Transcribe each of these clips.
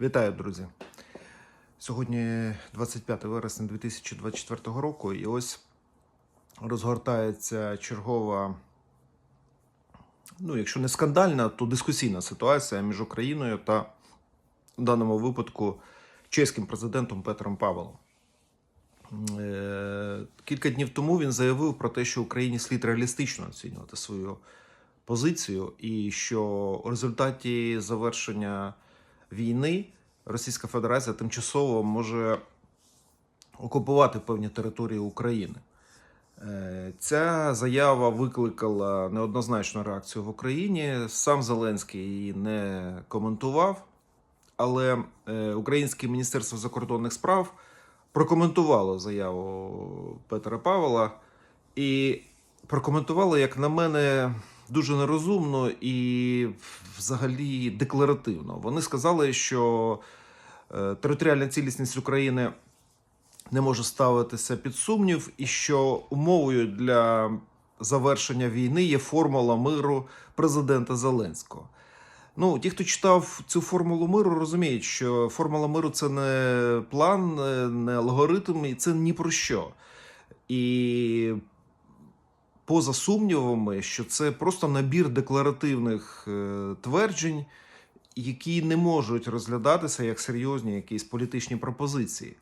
Вітаю, друзі. Сьогодні 25 вересня 2024 року, і ось розгортається чергова, ну, якщо не скандальна, то дискусійна ситуація між Україною та в даному випадку чеським президентом Петром Павелом. Е, Кілька днів тому він заявив про те, що Україні слід реалістично оцінювати свою позицію, і що у результаті завершення війни Російська Федерація тимчасово може окупувати певні території України. Е, Ця заява викликала неоднозначну реакцію в Україні. Сам Зеленський її не коментував, але е, Українське Міністерство закордонних справ прокоментувало заяву Петра Павла і прокоментувало, як на мене, дуже нерозумно і взагалі декларативно. Вони сказали, що е, територіальна цілісність України не може ставитися під сумнів, і що умовою для завершення війни є формула миру президента Зеленського. Ну, ті, хто читав цю формулу миру, розуміють, що формула миру це не план, е, не алгоритм, і це ні про що. І поза сумнівами, що це просто набір декларативних е, тверджень, які не можуть розглядатися як серйозні якісь політичні пропозиції.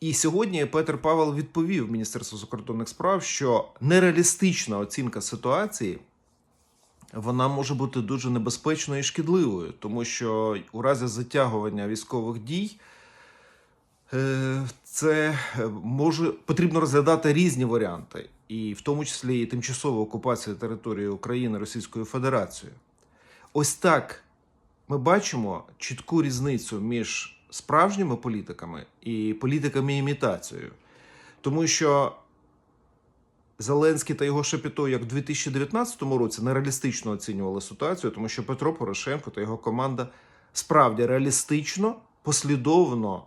І сьогодні Петр Павел відповів Міністерству закордонних справ, що нереалістична оцінка ситуації вона може бути дуже небезпечною і шкідливою, тому що у разі затягування військових дій це е, може потрібно розглядати різні варіанти, і в тому числі і тимчасову окупацію території України Російською Федерацією. Ось так ми бачимо чітку різницю між справжніми політиками і політиками імітацією. Тому що Зеленський та його Шепіто, як в 2019 році, нереалістично оцінювали ситуацію, тому що Петро Порошенко та його команда справді реалістично, послідовно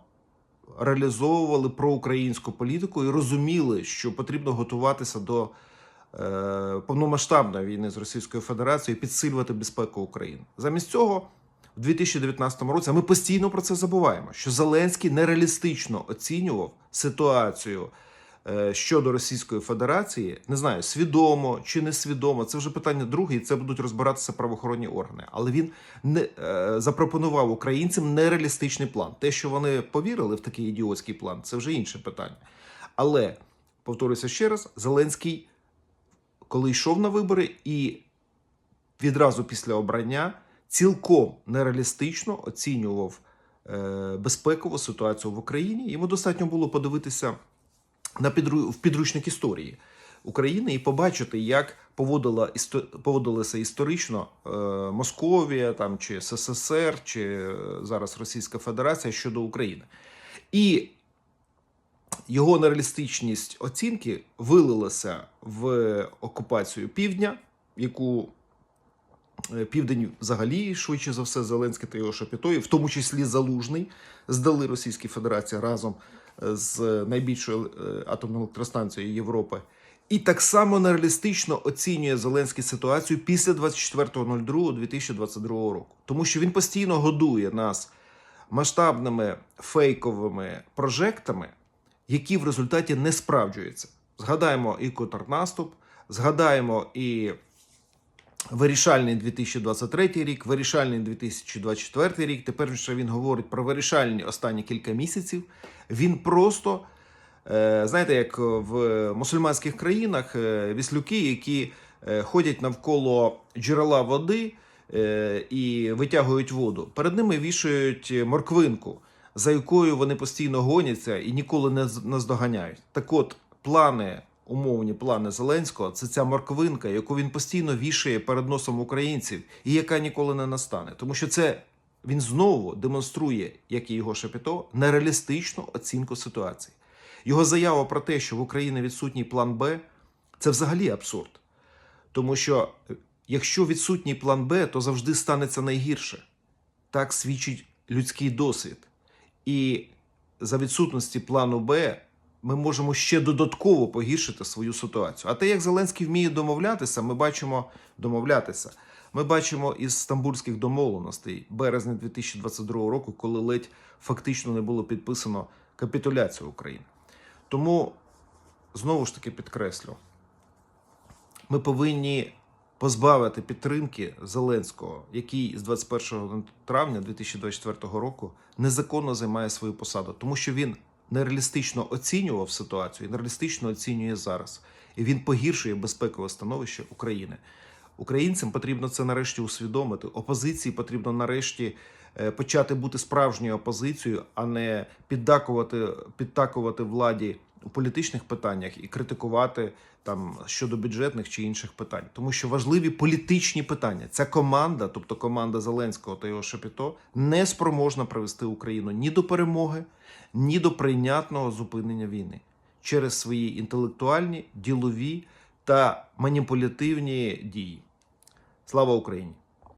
реалізовували проукраїнську політику і розуміли, що потрібно готуватися до е, повномасштабної війни з Російською Федерацією і підсилювати безпеку України. Замість цього. В 2019 році ми постійно про це забуваємо, що Зеленський нереалістично оцінював ситуацію щодо Російської Федерації. Не знаю, свідомо чи несвідомо. Це вже питання друге, і це будуть розбиратися правоохоронні органи. Але він не е, запропонував українцям нереалістичний план. Те, що вони повірили в такий ідіотський план, це вже інше питання. Але повторюся ще раз: Зеленський, коли йшов на вибори, і відразу після обрання цілком нереалістично оцінював е, безпекову ситуацію в Україні. Йому достатньо було подивитися на підру... в підручник історії України і побачити, як поводила істо... поводилася історично е, Московія там чи СССР, чи е, зараз Російська Федерація щодо України. І його нереалістичність оцінки вилилася в окупацію півдня, яку Південь взагалі, швидше за все, Зеленський та його Шапітої, в тому числі Залужний, здали Російській Федерації разом е, з найбільшою е, атомною електростанцією Європи. І так само нереалістично оцінює Зеленський ситуацію після 24.02.2022 року, тому що він постійно годує нас масштабними фейковими прожектами, які в результаті не справджуються. Згадаємо і контрнаступ, згадаємо і Вирішальний 2023 рік, вирішальний 2024 рік. Тепер вже він говорить про вирішальні останні кілька місяців. Він просто, е, знаєте, як в мусульманських країнах е, віслюки, які е, ходять навколо джерела води і витягують воду. Перед ними вішають морквинку, за якою вони постійно гоняться і ніколи не наздоганяють. Так от, плани умовні плани Зеленського це ця морквинка, яку він постійно вішає перед носом українців, і яка ніколи не настане. Тому що це він знову демонструє, як і його Шепіто, нереалістичну оцінку ситуації. Його заява про те, що в Україні відсутній план Б, це взагалі абсурд. Тому що якщо відсутній план Б, то завжди станеться найгірше. Так свідчить людський досвід. І за відсутності плану Б ми можемо ще додатково погіршити свою ситуацію. А те, як Зеленський вміє домовлятися, ми бачимо домовлятися. Ми бачимо із стамбульських домовленостей березня 2022 року, коли ледь фактично не було підписано капітуляцію України. Тому знову ж таки підкреслю, ми повинні позбавити підтримки Зеленського, який з 21 травня 2024 року незаконно займає свою посаду, тому що він нереалістично оцінював ситуацію, і нереалістично оцінює зараз, і він погіршує безпекове становище України. Українцям потрібно це нарешті усвідомити. Опозиції потрібно нарешті е, почати бути справжньою опозицією, а не піддакувати, підтакувати владі політичних питаннях і критикувати там щодо бюджетних чи інших питань, тому що важливі політичні питання. Ця команда, тобто команда Зеленського та його Шапіто, не спроможна привести Україну ні до перемоги, ні до прийнятного зупинення війни через свої інтелектуальні, ділові та маніпулятивні дії. Слава Україні!